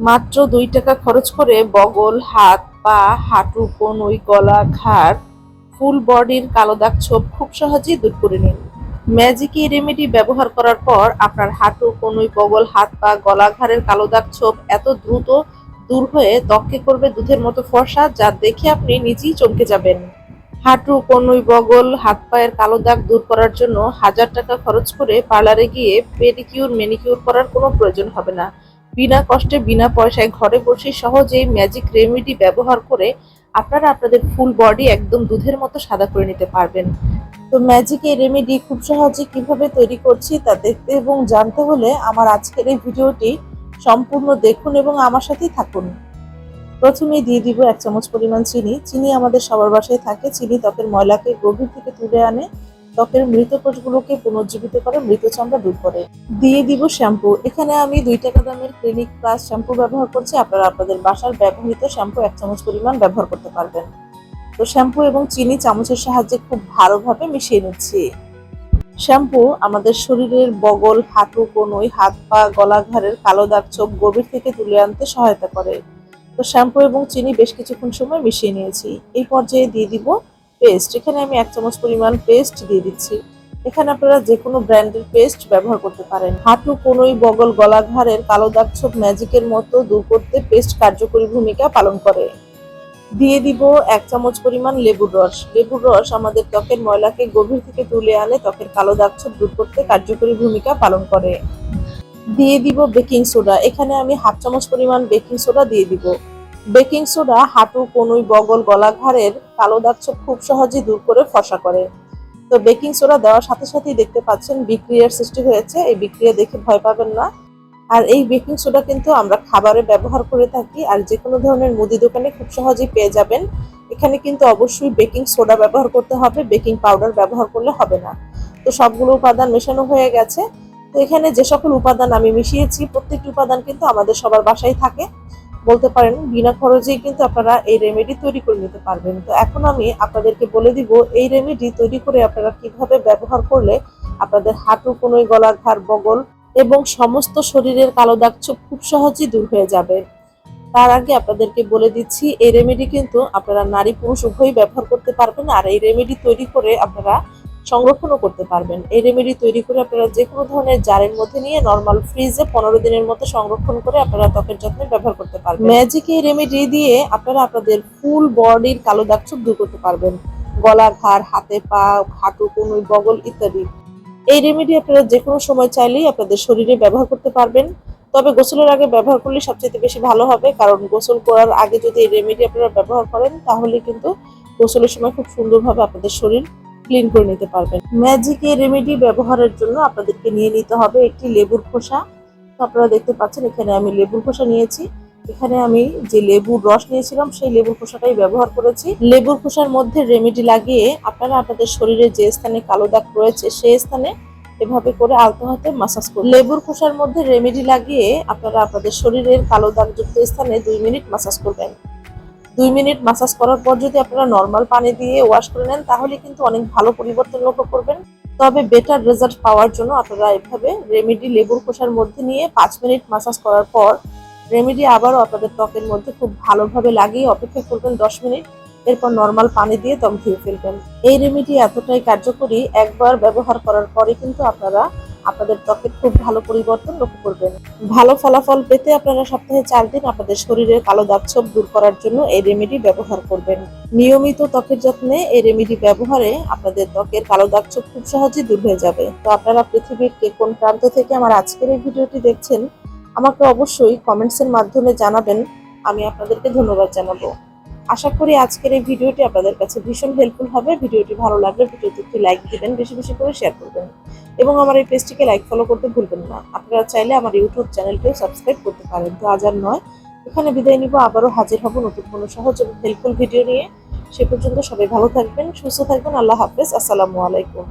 মাত্র দুই টাকা খরচ করে বগল, হাত, পা, হাঁটু কনুই গলা, ঘাড়, ফুল বডির কালো দাগ ছোপ খুব সহজেই দূর করে নিন। ম্যাজিক এই রেমেডি ব্যবহার করার পর আপনার হাঁটু কনুই বগল, হাত, পা, গলা, ঘাড়ের কালো দাগ ছোপ এত দ্রুত দূর হয়ে ত্বককে করবে দুধের মতো ফর্সা যা দেখে আপনি নিজেই চমকে যাবেন। হাঁটু কনুই বগল, হাত, পায়ের কালো দাগ দূর করার জন্য হাজার টাকা খরচ করে পার্লারে গিয়ে পেডিকিউর মেনিকিউর করার কোনো প্রয়োজন হবে না। বিনা কষ্টে, বিনা পয়সায় ঘরে বসে সহজেই ম্যাজিক রেমেডি ব্যবহার করে আপনারা আপনাদের ফুল বডি একদম দুধের মতো সাদা করে নিতে পারবেন। তো ম্যাজিক এই রেমেডি খুব সহজে কীভাবে তৈরি করছি তা দেখতে এবং জানতে হলে আমার আজকের এই ভিডিওটি সম্পূর্ণ দেখুন এবং আমার সাথেই থাকুন। প্রথমেই দিয়ে দিব এক চামচ পরিমাণ চিনি। চিনি আমাদের সবার বাসায় থাকে। চিনি ত্বকের ময়লাকে গভীর থেকে তুলে আনে। ত্বকের মৃত কোষগুলোকে পুনর্জীবিত করে মৃত চামড়া দূর করে। দিয়ে দিব শ্যাম্পু। এখানে আমি দুই টাকা দামের ক্লিনিক প্লাস শ্যাম্পু ব্যবহার করছি। আপনারা আপনাদের বাসার ব্যবহৃত শ্যাম্পু এক চামচ পরিমাণ ব্যবহার করতে পারবেন। তো শ্যাম্পু এবং চিনি চামচের সাহায্যে খুব ভালোভাবে মিশিয়ে নিচ্ছি। শ্যাম্পু আমাদের শরীরের বগল, হাঁটু কনুই হাত পা, গলা ঘাড়ের কালো দাগ, চোখ, গভীর থেকে তুলে আনতে সহায়তা করে। তো শ্যাম্পু এবং চিনি বেশ কিছুক্ষণ সময় মিশিয়ে নিয়েছি। এই পর্যায়ে দিয়ে দিব পেস্ট এখানে আমি এক চামচ পরিমাণ পেস্ট দিয়ে দিচ্ছি। এখানে আপনারা যে কোনো ব্র্যান্ডের পেস্ট ব্যবহার করতে পারেন। হাঁটু, কোনোই বগল গলা ঘাড়ের কালো দাগ ছোপ, ম্যাজিকের মতো দূর করতে পেস্ট কার্যকরী ভূমিকা পালন করে। দিয়ে দিব এক চামচ পরিমাণ লেবুর রস। লেবুর রস আমাদের ত্বকের ময়লাকে গভীর থেকে তুলে আনে, ত্বকের কালো দাগছোপ দূর করতে কার্যকরী ভূমিকা পালন করে। দিয়ে দিব বেকিং সোডা এখানে আমি হাফ চামচ পরিমাণ বেকিং সোডা দিয়ে দিব। বেকিং সোডা হাঁটু, কনুই, বগল গলা ঘাড়ের কালো দাগ খুব সহজেই দূর করে ফসা করে। তো বেকিং সোডা দেওয়ার সাথে সাথেই দেখতে পাচ্ছেন বিক্রিয়ার সৃষ্টি হয়েছে। এই বিক্রিয়া দেখে ভয় পাবেন না। আর এই বেকিং সোডা কিন্তু আমরা খাবারে ব্যবহার করে থাকি আর যে কোনো ধরনের মুদি দোকানে খুব সহজেই পেয়ে যাবেন। এখানে কিন্তু অবশ্যই বেকিং সোডা ব্যবহার করতে হবে, বেকিং পাউডার ব্যবহার করলে হবে না। তো সবগুলো উপাদান মেশানো হয়ে গেছে। তো এখানে যে সকল উপাদান আমি মিশিয়েছি, প্রত্যেকটি উপাদান কিন্তু আমাদের সবার বাসায় থাকে। বলতে পারেন, বিনা খরচেই কিন্তু আপনারা এই রেমেডি তৈরি করে নিতে পারবেন। তো এখন আমি আপনাদেরকে বলে দিব, এই রেমেডি তৈরি করে আপনারা কীভাবে ব্যবহার করলে আপনাদের হাঁটু কোনোই গলা ঘাড় বগল এবং সমস্ত শরীরের কালো দাগ খুব সহজেই দূর হয়ে যাবে। তার আগে আপনাদেরকে বলে দিচ্ছি, এই রেমেডি কিন্তু আপনারা নারী পুরুষ উভয়ই ব্যবহার করতে পারবেন। আর এই রেমেডি তৈরি করে আপনারা সংরক্ষণও করতে পারবেন। এই রেমেডি তৈরি করে আপনারা যে কোনো ধরনের জারের মধ্যে নিয়ে নর্মাল ফ্রিজে পনেরো দিনের মতো সংরক্ষণ করে আপনারা ত্বকের যত্নে ব্যবহার করতে পারবেন। ম্যাজিক এই রেমেডি দিয়ে আপনারা আপনাদের ফুল বডির কালো দাগ দূর করতে পারবেন। গলা ঘাড়, হাতে পা, হাঁটু, কনুই, বগল ইত্যাদি। এই রেমেডি আপনারা যে কোনো সময় চাইলেই আপনাদের শরীরে ব্যবহার করতে পারবেন। তবে গোসলের আগে ব্যবহার করলে সবচেয়ে বেশি ভালো হবে, কারণ গোসল করার আগে যদি এই রেমেডি আপনারা ব্যবহার করেন, তাহলে কিন্তু গোসলের সময় খুব সুন্দরভাবে আপনাদের শরীর ক্লিন করে নিতে পারবেন। ম্যাজিক এই রেমেডি ব্যবহারের জন্য আপনাদেরকে নিয়ে নিতে হবে একটি লেবুর খোসা। তো আপনারা দেখতে পাচ্ছেন, এখানে আমি লেবুর খোসা নিয়েছি। এখানে আমি যে লেবুর রস নিয়েছিলাম, সেই লেবুর খোসাটাই ব্যবহার করেছি। লেবুর খোসার মধ্যে রেমেডি লাগিয়ে আপনারা আপনাদের শরীরে যে স্থানে কালো দাগ রয়েছে, সেই স্থানে এভাবে করে আলতো হাতে মাসাজ করুন। লেবুর খোসার মধ্যে রেমেডি লাগিয়ে আপনারা আপনাদের শরীরের কালো দাগযুক্ত স্থানে দুই মিনিট মাসাজ করবেন। দুই মিনিট মাসাজ করার পর যদি আপনারা নর্মাল পানি দিয়ে ওয়াশ করে নেন, তাহলে কিন্তু অনেক ভালো পরিবর্তন লক্ষ্য করবেন। তবে বেটার রেজাল্ট পাওয়ার জন্য আপনারা এভাবে রেমেডি লেবুর খোসার মধ্যে নিয়ে পাঁচ মিনিট মাসাজ করার পর রেমেডি আবারও আপনাদের ত্বকের মধ্যে খুব ভালোভাবে লাগিয়ে অপেক্ষা করবেন দশ মিনিট। এরপর নর্মাল পানি দিয়ে ত্বক ধুয়ে ফেলবেন। এই রেমেডি এতটাই কার্যকরী, একবার ব্যবহার করার পরে কিন্তু আপনারা আপনাদের ত্বকের খুব ভালো পরিবর্তন লক্ষ্য করবেন। ভালো ফলাফল পেতে আপনারা সপ্তাহে চার দিন আপনাদের শরীরের কালো দাগ ছোপ দূর করার জন্য এই রেমেডি ব্যবহার করবেন। নিয়মিত ত্বকের যত্নে এই রেমেডি ব্যবহারে আপনাদের ত্বকের কালো দাগ ছোপ খুব সহজেই দূর হয়ে যাবে। তো আপনারা পৃথিবীর কে কোন প্রান্ত থেকে আমার আজকের এই ভিডিওটি দেখছেন, আমাকে অবশ্যই কমেন্টসের মাধ্যমে জানাবেন। আমি আপনাদেরকে ধন্যবাদ জানাব। আশা করি আজকের এই ভিডিওটি আপনাদের কাছে ভীষণ হেল্পফুল হবে। ভিডিওটি ভালো লাগলে ভিডিওতে একটি লাইক দিবেন, বেশি বেশি করে শেয়ার করবেন। এবং আমার এই পেজটিকে লাইক ফলো করতে ভুলবেন না। আপনারা চাইলে আমার ইউটিউব চ্যানেলটিও সাবস্ক্রাইব করতে পারেন। তো আজ আর নয়। এখানে বিদায় নিব। আবারও হাজির হব নতুন কোনো সহজ এবং হেল্পফুল ভিডিও নিয়ে। সে পর্যন্ত সবাই ভালো থাকবেন, সুস্থ থাকবেন। আল্লাহ হাফেজ। আসসালামু আলাইকুম।